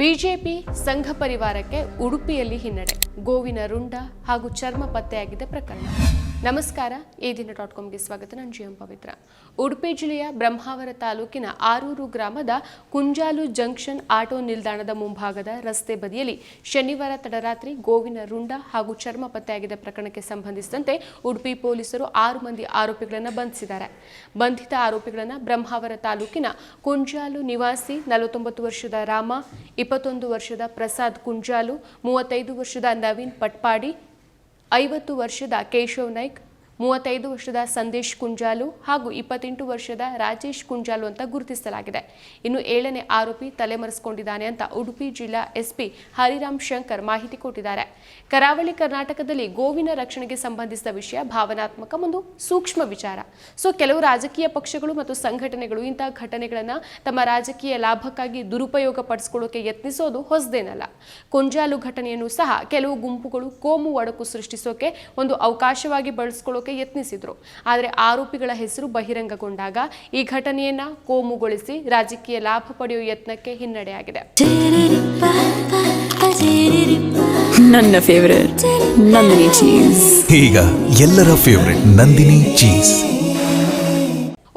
BJP ಸಂಘ ಪರಿವಾರಕ್ಕೆ ಉಡುಪಿಯಲ್ಲಿ ಹಿನ್ನಡೆ ಗೋವಿನ ರುಂಡ ಹಾಗೂ ಚರ್ಮ ಪತ್ತೆಯಾಗಿದೆ ಪ್ರಕರಣ. ನಮಸ್ಕಾರ. ಈ ದಿನ ಡಾಟ್ ಕಾಮ್ಗೆ ಸ್ವಾಗತ. ನಾನು ಜಿ ಎಂ ಪವಿತ್ರ. ಉಡುಪಿ ಜಿಲ್ಲೆಯ ಬ್ರಹ್ಮಾವರ ತಾಲೂಕಿನ ಆರೂರು ಗ್ರಾಮದ ಕುಂಜಾಲು ಜಂಕ್ಷನ್ ಆಟೋ ನಿಲ್ದಾಣದ ಮುಂಭಾಗದ ರಸ್ತೆ ಬದಿಯಲ್ಲಿ ಶನಿವಾರ ತಡರಾತ್ರಿ ಗೋವಿನ ರುಂಡ ಹಾಗೂ ಚರ್ಮ ಪತ್ತೆಯಾಗಿದ್ದ ಪ್ರಕರಣಕ್ಕೆ ಸಂಬಂಧಿಸಿದಂತೆ ಉಡುಪಿ ಪೊಲೀಸರು ಆರು ಮಂದಿ ಆರೋಪಿಗಳನ್ನು ಬಂಧಿಸಿದ್ದಾರೆ. ಬಂಧಿತ ಆರೋಪಿಗಳನ್ನು ಬ್ರಹ್ಮಾವರ ತಾಲೂಕಿನ ಕುಂಜಾಲು ನಿವಾಸಿ ನಲವತ್ತೊಂಬತ್ತು ವರ್ಷದ ರಾಮ, ಇಪ್ಪತ್ತೊಂದು ವರ್ಷದ ಪ್ರಸಾದ್ ಕುಂಜಾಲು, ಮೂವತ್ತೈದು ವರ್ಷದ ನವೀನ್ ಪಟ್ಪಾಡಿ ಐವತ್ತು ವರ್ಷದ ಕೇಶವ್ ನಾಯ್ಕ್ ಮೂವತ್ತೈದು ವರ್ಷದ ಸಂದೇಶ್ ಕುಂಜಾಲು ಹಾಗೂ ಇಪ್ಪತ್ತೆಂಟು ವರ್ಷದ ರಾಜೇಶ್ ಕುಂಜಾಲು ಅಂತ ಗುರುತಿಸಲಾಗಿದೆ. ಇನ್ನು ಏಳನೇ ಆರೋಪಿ ತಲೆಮರೆಸಿಕೊಂಡಿದ್ದಾನೆ ಅಂತ ಉಡುಪಿ ಜಿಲ್ಲಾ ಎಸ್ಪಿ ಹರಿರಾಮ್ ಶಂಕರ್ ಮಾಹಿತಿ ಕೊಟ್ಟಿದ್ದಾರೆ. ಕರಾವಳಿ ಕರ್ನಾಟಕದಲ್ಲಿ ಗೋವಿನ ರಕ್ಷಣೆಗೆ ಸಂಬಂಧಿಸಿದ ವಿಷಯ ಭಾವನಾತ್ಮಕ ಒಂದು ಸೂಕ್ಷ್ಮ ವಿಚಾರ. ಸೊ, ಕೆಲವು ರಾಜಕೀಯ ಪಕ್ಷಗಳು ಮತ್ತು ಸಂಘಟನೆಗಳು ಇಂತಹ ಘಟನೆಗಳನ್ನು ತಮ್ಮ ರಾಜಕೀಯ ಲಾಭಕ್ಕಾಗಿ ದುರುಪಯೋಗ ಪಡಿಸಿಕೊಳ್ಳೋಕೆ ಯತ್ನಿಸೋದು ಹೊಸದೇನಲ್ಲ. ಕುಂಜಾಲು ಘಟನೆಯನ್ನು ಸಹ ಕೆಲವು ಗುಂಪುಗಳು ಕೋಮು ಒಡಕು ಸೃಷ್ಟಿಸೋಕೆ ಒಂದು ಅವಕಾಶವಾಗಿ ಬಳಸ್ಕೊಳ್ಳೋಕೆ ಯತ್ನಿಸಿದ್ರು. ಆದರೆ ಆರೋಪಿಗಳ ಹೆಸರು ಬಹಿರಂಗಗೊಂಡಾಗ ಈ ಘಟನೆಯನ್ನ ಕೋಮುಗೊಳಿಸಿ ರಾಜಕೀಯ ಲಾಭ ಪಡೆಯುವ ಯತ್ನಕ್ಕೆ ಹಿನ್ನಡೆಯಾಗಿದೆ. ನನ್ನ ಫೇವರೇಟ್ ನಂದಿನಿ ಚೀಸ್ ಈಗ ಎಲ್ಲರ ಫೇವರೆಟ್ ನಂದಿನಿ ಚೀಸ್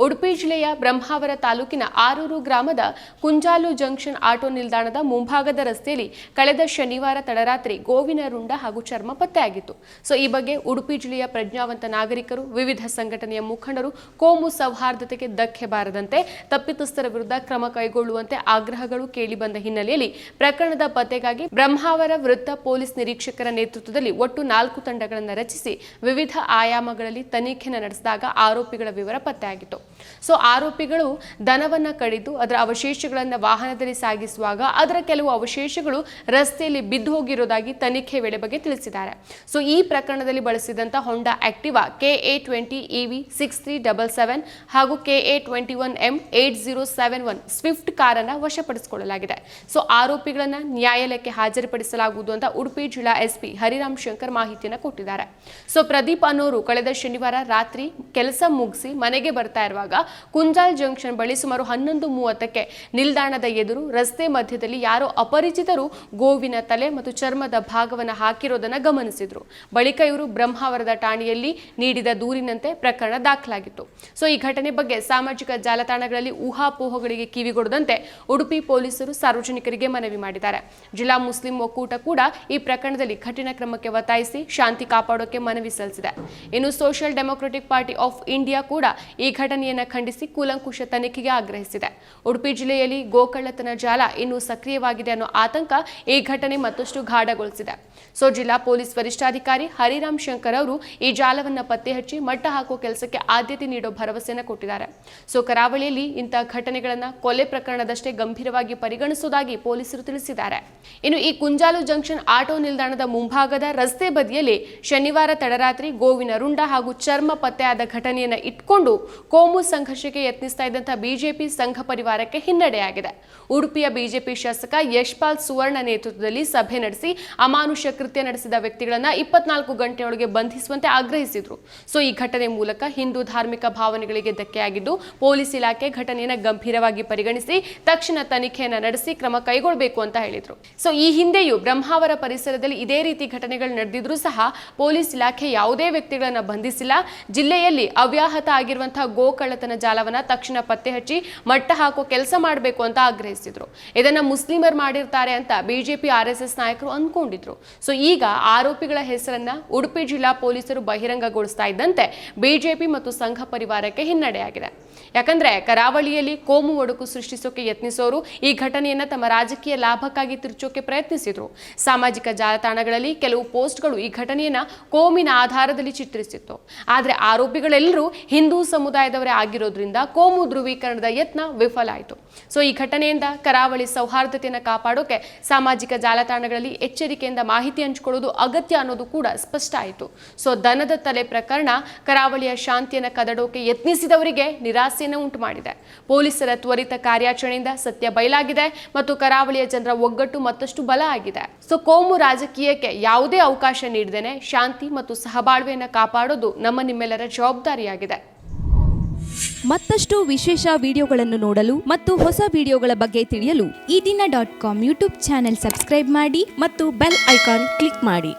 ಉಡುಪಿ ಜಿಲ್ಲೆಯ ಬ್ರಹ್ಮಾವರ ತಾಲೂಕಿನ ಆರೂರು ಗ್ರಾಮದ ಕುಂಜಾಲು ಜಂಕ್ಷನ್ ಆಟೋ ನಿಲ್ದಾಣದ ಮುಂಭಾಗದ ರಸ್ತೆಯಲ್ಲಿ ಕಳೆದ ಶನಿವಾರ ತಡರಾತ್ರಿ ಗೋವಿನ ರುಂಡ ಹಾಗೂ ಚರ್ಮ ಪತ್ತೆಯಾಗಿತ್ತು. ಸೊ, ಈ ಬಗ್ಗೆ ಉಡುಪಿ ಜಿಲ್ಲೆಯ ಪ್ರಜ್ಞಾವಂತ ನಾಗರಿಕರು, ವಿವಿಧ ಸಂಘಟನೆಯ ಮುಖಂಡರು ಕೋಮು ಸೌಹಾರ್ದತೆಗೆ ಧಕ್ಕೆ ಬಾರದಂತೆ ತಪ್ಪಿತಸ್ಥರ ವಿರುದ್ಧ ಕ್ರಮ ಕೈಗೊಳ್ಳುವಂತೆ ಆಗ್ರಹಗಳು ಕೇಳಿಬಂದ ಹಿನ್ನೆಲೆಯಲ್ಲಿ ಪ್ರಕರಣದ ಪತ್ತೆಗಾಗಿ ಬ್ರಹ್ಮಾವರ ವೃತ್ತ ಪೊಲೀಸ್ ನಿರೀಕ್ಷಕರ ನೇತೃತ್ವದಲ್ಲಿ ಒಟ್ಟು ನಾಲ್ಕು ತಂಡಗಳನ್ನು ರಚಿಸಿ ವಿವಿಧ ಆಯಾಮಗಳಲ್ಲಿ ತನಿಖೆ ನಡೆಸಿದಾಗ ಆರೋಪಿಗಳ ವಿವರ ಪತ್ತೆಯಾಗಿತ್ತು. ಸೊ ಆರೋಪಿಗಳು ದನವನ್ನ ಕಡಿದು ಅದರ ಅವಶೇಷಗಳನ್ನು ವಾಹನದಲ್ಲಿ ಸಾಗಿಸುವಾಗ ಅದರ ಕೆಲವು ಅವಶೇಷಗಳು ರಸ್ತೆಯಲ್ಲಿ ಬಿದ್ದು ಹೋಗಿರೋದಾಗಿ ತನಿಖೆ ವೇಳೆ ಬಗ್ಗೆ ತಿಳಿಸಿದ್ದಾರೆ. ಸೊ ಈ ಪ್ರಕರಣದಲ್ಲಿ ಬಳಸಿದಂಥ Honda Activa K A twenty E V six three double seven ಹಾಗೂ K A twenty one M eight zero seven one Swift ಕಾರನ್ನು ವಶಪಡಿಸಿಕೊಳ್ಳಲಾಗಿದೆ. ಸೊ ಆರೋಪಿಗಳನ್ನು ನ್ಯಾಯಾಲಯಕ್ಕೆ ಹಾಜರುಪಡಿಸಲಾಗುವುದು ಅಂತ ಉಡುಪಿ ಜಿಲ್ಲಾ ಎಸ್ಪಿ ಹರಿರಾಮ್ ಶಂಕರ್ ಮಾಹಿತಿಯನ್ನು ಕೊಟ್ಟಿದ್ದಾರೆ. ಸೊ ಪ್ರದೀಪ್ ಅನ್ನೋರು ಕಳೆದ ಶನಿವಾರ ರಾತ್ರಿ ಕೆಲಸ ಮುಗಿಸಿ ಮನೆಗೆ ಬರ್ತಾ ಇರುವಾಗ ಕುಂಜಾಲ್ ಜಂಕ್ಷನ್ ಬಳಿ ಸುಮಾರು ಹನ್ನೊಂದು ಮೂವತ್ತಕ್ಕೆ ನಿಲ್ದಾಣದ ಎದುರು ರಸ್ತೆ ಮಧ್ಯದಲ್ಲಿ ಯಾರೋ ಅಪರಿಚಿತರು ಗೋವಿನ ತಲೆ ಮತ್ತು ಚರ್ಮದ ಭಾಗವನ್ನು ಹಾಕಿರೋದನ್ನ ಗಮನಿಸಿದ್ರು. ಬಳಿಕ ಇವರು ಬ್ರಹ್ಮಾವರದ ಠಾಣೆಯಲ್ಲಿ ನೀಡಿದ ದೂರಿನಂತೆ ಪ್ರಕರಣ ದಾಖಲಾಗಿತ್ತು. ಸೊ, ಈ ಘಟನೆ ಬಗ್ಗೆ ಸಾಮಾಜಿಕ ಜಾಲತಾಣಗಳಲ್ಲಿ ಊಹಾಪೋಹಗಳಿಗೆ ಕಿವಿಗೊಡದಂತೆ ಉಡುಪಿ ಪೊಲೀಸರು ಸಾರ್ವಜನಿಕರಿಗೆ ಮನವಿ ಮಾಡಿದ್ದಾರೆ. ಜಿಲ್ಲಾ ಮುಸ್ಲಿಂ ಒಕ್ಕೂಟ ಕೂಡ ಈ ಪ್ರಕರಣದಲ್ಲಿ ಕಠಿಣ ಕ್ರಮಕ್ಕೆ ಒತ್ತಾಯಿಸಿ ಶಾಂತಿ ಕಾಪಾಡೋಕೆ ಮನವಿ ಸಲ್ಲಿಸಿದೆ. ಇನ್ನು Social Democratic Party of India ಕೂಡ ಈ ಘಟನೆಯನ್ನು ಖಂಡಿಸಿ ಕೂಲಂಕುಷ ತನಿಖೆಗೆ ಆಗ್ರಹಿಸಿದೆ. ಉಡುಪಿ ಜಿಲ್ಲೆಯಲ್ಲಿ ಗೋಕಳ್ಳತನ ಜಾಲ ಇನ್ನೂ ಸಕ್ರಿಯವಾಗಿದೆ ಅನ್ನೋ ಆತಂಕ ಈ ಘಟನೆ ಮತ್ತಷ್ಟು ಗಾಢಗೊಳಿಸಿದೆ. ಸೊ, ಜಿಲ್ಲಾ ಪೊಲೀಸ್ ವರಿಷ್ಠಾಧಿಕಾರಿ ಹರಿರಾಮ್ ಶಂಕರ್ ಅವರು ಈ ಜಾಲವನ್ನು ಪತ್ತೆ ಹಚ್ಚಿ ಮಟ್ಟ ಹಾಕುವ ಕೆಲಸಕ್ಕೆ ಆದ್ಯತೆ ನೀಡೋ ಭರವಸೆಯನ್ನು ಕೊಟ್ಟಿದ್ದಾರೆ. ಸೊ, ಕರಾವಳಿಯಲ್ಲಿ ಇಂತಹ ಘಟನೆಗಳನ್ನು ಕೊಲೆ ಪ್ರಕರಣದಷ್ಟೇ ಗಂಭೀರವಾಗಿ ಪರಿಗಣಿಸುವುದಾಗಿ ಪೊಲೀಸರು ತಿಳಿಸಿದ್ದಾರೆ. ಇನ್ನು ಈ ಕುಂಜಾಲು ಜಂಕ್ಷನ್ ಆಟೋ ನಿಲ್ದಾಣದ ಮುಂಭಾಗದ ರಸ್ತೆ ಬದಿಯಲ್ಲಿ ಶನಿವಾರ ತಡರಾತ್ರಿ ಗೋವಿನ ರುಂಡ ಹಾಗೂ ಚರ್ಮ ಪತ್ತೆಯಾದ ಘಟನೆಯನ್ನು ಇಟ್ಕೊಂಡು ಕೋಮು ಸಂಘರ್ಷಕ್ಕೆ ಯತ್ನಿಸ್ತಾ ಇದ್ದಂತಹ ಬಿಜೆಪಿ ಸಂಘ ಪರಿವಾರಕ್ಕೆ ಹಿನ್ನಡೆಯಾಗಿದೆ. ಉಡುಪಿಯ ಬಿಜೆಪಿ ಶಾಸಕ ಯಶ್ಪಾಲ್ ಸುವರ್ಣ ನೇತೃತ್ವದಲ್ಲಿ ಸಭೆ ನಡೆಸಿ ಅಮಾನುಷ ಕೃತ್ಯ ನಡೆಸಿದ ವ್ಯಕ್ತಿಗಳನ್ನ ಇಪ್ಪತ್ನಾಲ್ಕು ಗಂಟೆಯೊಳಗೆ ಬಂಧಿಸುವಂತೆ ಆಗ್ರಹಿಸಿದ್ರು. ಸೊ, ಈ ಘಟನೆ ಮೂಲಕ ಹಿಂದೂ ಧಾರ್ಮಿಕ ಭಾವನೆಗಳಿಗೆ ಧಕ್ಕೆಯಾಗಿದ್ದು ಪೊಲೀಸ್ ಇಲಾಖೆ ಘಟನೆಯನ್ನು ಗಂಭೀರವಾಗಿ ಪರಿಗಣಿಸಿ ತಕ್ಷಣ ತನಿಖೆಯನ್ನು ನಡೆಸಿ ಕ್ರಮ ಕೈಗೊಳ್ಳಬೇಕು ಅಂತ ಹೇಳಿದ್ರು. ಸೊ, ಈ ಹಿಂದೆಯೂ ಬ್ರಹ್ಮಾವರ ಪರಿಸರದಲ್ಲಿ ಇದೇ ರೀತಿ ಘಟನೆಗಳು ನಡೆದಿದ್ರೂ ಸಹ ಪೊಲೀಸ್ ಇಲಾಖೆ ಯಾವುದೇ ವ್ಯಕ್ತಿಗಳನ್ನು ಬಂಧಿಸಿಲ್ಲ. ಜಿಲ್ಲೆಯಲ್ಲಿ ಅವ್ಯಾಹತ ಆಗಿರುವಂತಹ ಗೋಕಳ್ಳತನ ಜಾಲವನ್ನು ತಕ್ಷಣ ಪತ್ತೆ ಹಚ್ಚಿ ಮಟ್ಟ ಹಾಕೋ ಕೆಲಸ ಮಾಡಬೇಕು ಅಂತ ಆಗ್ರಹಿಸಿದ್ರು. ಇದನ್ನು ಮುಸ್ಲಿಮರು ಮಾಡಿರ್ತಾರೆ ಅಂತ ಬಿಜೆಪಿ, ಆರ್ ಎಸ್ ಎಸ್ ನಾಯಕರು ಅಂದ್ಕೊಂಡಿದ್ರು ಸೊ ಈಗ ಆರೋಪಿಗಳ ಹೆಸರನ್ನ ಉಡುಪಿ ಜಿಲ್ಲಾ ಪೊಲೀಸರು ಬಹಿರಂಗಗೊಳಿಸ್ತಾ ಇದ್ದಂತೆ ಬಿಜೆಪಿ ಮತ್ತು ಸಂಘ ಪರಿವಾರಕ್ಕೆ ಹಿನ್ನಡೆಯಾಗಿದೆ. ಯಾಕಂದ್ರೆ ಕರಾವಳಿಯಲ್ಲಿ ಕೋಮು ಒಡಕು ಸೃಷ್ಟಿಸೋಕೆ ಯತ್ನಿಸೋರು ಈ ಘಟನೆಯನ್ನ ತಮ್ಮ ರಾಜಕೀಯ ಲಾಭಕ್ಕಾಗಿ ತಿರುಚೋಕೆ ಪ್ರಯತ್ನಿಸಿದ್ರು. ಸಾಮಾಜಿಕ ಜಾಲತಾಣಗಳಲ್ಲಿ ಕೆಲವು ಪೋಸ್ಟ್ಗಳು ಈ ಘಟನೆಯನ್ನ ಕೋಮಿನ ಆಧಾರದಲ್ಲಿ ಚಿತ್ರಿಸಿತ್ತು. ಆದ್ರೆ ಆರೋಪಿಗಳೆಲ್ಲರೂ ಹಿಂದೂ ಸಮುದಾಯದವರೇ ಆಗಿರೋದ್ರಿಂದ ಕೋಮು ಧ್ರುವೀಕರಣದ ಯತ್ನ ವಿಫಲ ಆಯಿತು. ಸೊ ಈ ಘಟನೆಯಿಂದ ಕರಾವಳಿ ಸೌಹಾರ್ದತೆಯನ್ನು ಕಾಪಾಡೋಕೆ ಸಾಮಾಜಿಕ ಜಾಲತಾಣಗಳಲ್ಲಿ ಎಚ್ಚರಿಕೆಯಿಂದ ಮಾಹಿತಿ ಹಂಚಿಕೊಳ್ಳೋದು ಅಗತ್ಯ ಅನ್ನೋದು ಕೂಡ ಸ್ಪಷ್ಟ ಆಯಿತು. ಸೊ ದನದ ತಲೆ ಪ್ರಕರಣ ಕರಾವಳಿಯ ಶಾಂತಿಯನ್ನು ಕದಡೋಕೆ ಯತ್ನಿಸಿದವರಿಗೆ ನಿರಾಸೆಯನ್ನು ಉಂಟು ಮಾಡಿದೆ ಪೊಲೀಸರ ತ್ವರಿತ ಕಾರ್ಯಾಚರಣೆಯಿಂದ ಸತ್ಯ ಬಯಲಾಗಿದೆ ಮತ್ತು ಕರಾವಳಿಯ ಜನರ ಒಗ್ಗಟ್ಟು ಮತ್ತಷ್ಟು ಬಲ ಆಗಿದೆ. ಸೊ ಕೋಮು ರಾಜಕೀಯಕ್ಕೆ ಯಾವುದೇ ಅವಕಾಶ ನೀಡದೇನೆ ಶಾಂತಿ ಮತ್ತು ಸಹಬಾಳ್ವೆಯನ್ನು ಕಾಪಾಡೋದು ನಮ್ಮ ನಿಮ್ಮೆಲ್ಲರ ಜವಾಬ್ದಾರಿಯಾಗಿದೆ. ಮತ್ತಷ್ಟು ವಿಶೇಷ ವಿಡಿಯೋಗಳನ್ನು ನೋಡಲು ಮತ್ತು ಹೊಸ ವಿಡಿಯೋಗಳ ಬಗ್ಗೆ ತಿಳಿಯಲು ಈ ದಿನ dot com YouTube channel subscribe ಮಾಡಿ ಮತ್ತು ಬೆಲ್ ಐಕಾನ್ ಕ್ಲಿಕ್ ಮಾಡಿ.